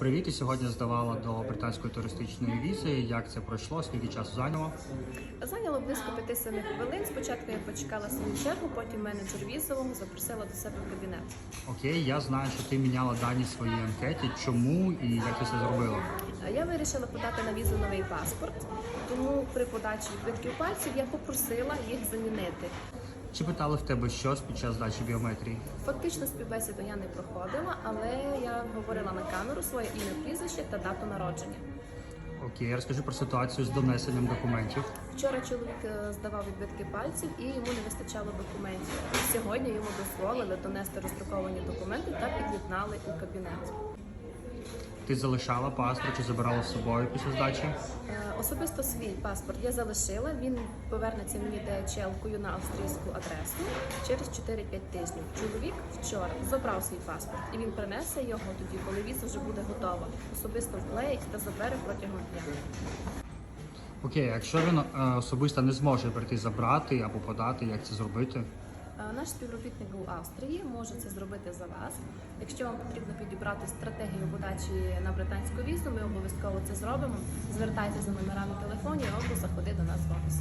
Привіт, і сьогодні здавала до британської туристичної візи. Як це пройшло? Скільки часу зайняло? Зайняло близько 5-7 хвилин. Спочатку я почекала свою чергу, потім менеджер візового запросила до себе в кабінет. Окей, я знаю, що ти міняла дані своїй анкеті. Чому і як ти це зробила? Я вирішила подати на візу новий паспорт, тому при подачі відбитків пальців я попросила їх замінити. Чи питали в тебе щось під час здачі біометрії? Фактично співбесіду я не проходила, але я говорила на камеру своє ім'я, прізвище та дату народження. Окей, розкажи про ситуацію з донесенням документів. Вчора чоловік е, здавав відбитки пальців і йому не вистачало документів. Сьогодні йому дозволили донести роздруковані документи та під'єднали у кабінет. Ти залишала паспорт чи забирала з собою після здачі? Е, Особисто свій паспорт я залишила. Він повернеться мені DHL-кою на австрійську адресу через 4-5 тижнів. Чоловік вчора забрав свій паспорт і він принесе його тоді, коли віза вже буде готова. Особисто вклеїть та забере протягом дня. Окей, якщо він е, особисто не зможе прийти забрати або подати, як це зробити? Е, Наш співробітник у Австрії може це зробити за вас. Якщо вам потрібно підібрати стратегію подачі на британську візу, ми обов'язково це зробимо. Звертайтеся за номерами телефонів або заходи до нас в офіс.